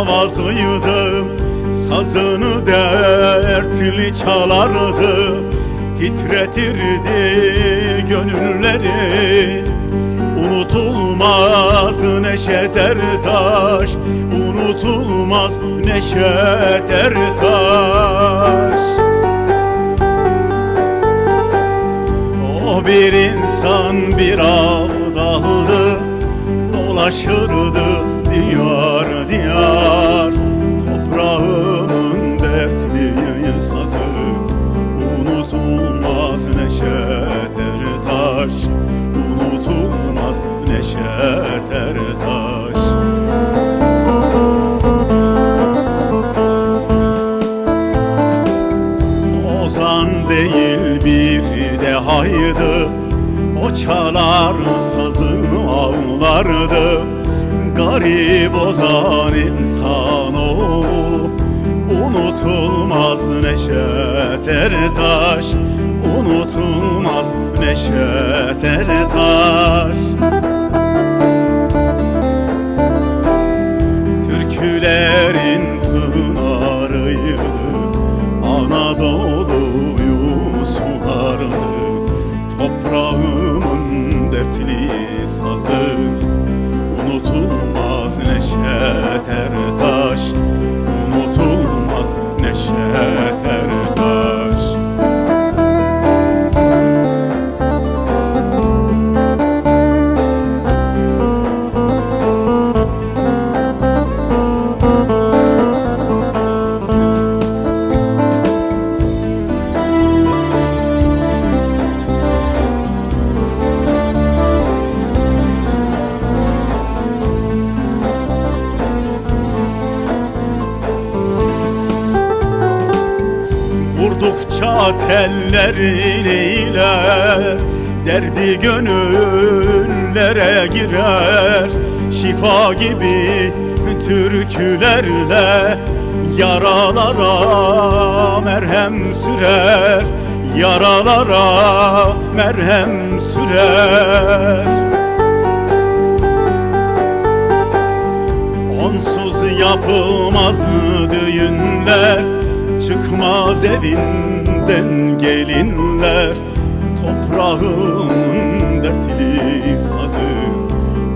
Avazıydı Sazını dertli çalardı. Titretirdi gönülleri. Unutulmaz Neşet Ertaş Unutulmaz Neşet Ertaş O bir insan bir avdaldı Dolaşırdı de haydı. O çalar sazı ağlardı Garip ozan insan o. Unutulmaz Neşet Ertaş Unutulmaz Neşet Ertaş Vurdukça telleri ile Derdi gönüllere girer. Şifa gibi türkülerle Yaralara merhem sürer. Yaralara merhem sürer. Onsuz yapılmaz düğünler Çıkmaz evinden gelinler Toprağın dertli sazı.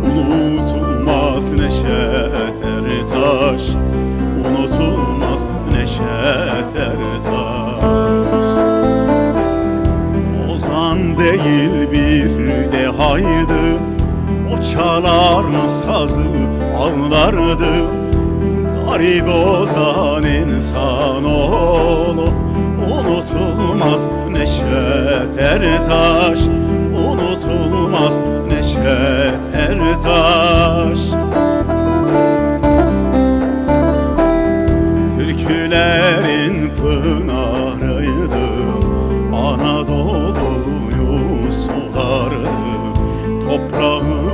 Unutulmaz Neşet Ertaş Unutulmaz Neşet Ertaş Ozan değil bir de haydı O çalar sazı ağlardı. Garip ozan insan oğlu Unutulmaz Neşet Ertaş. Unutulmaz Neşet Ertaş. Türkülerin pınarıydı. Anadolu'yu sulardı. Toprağımın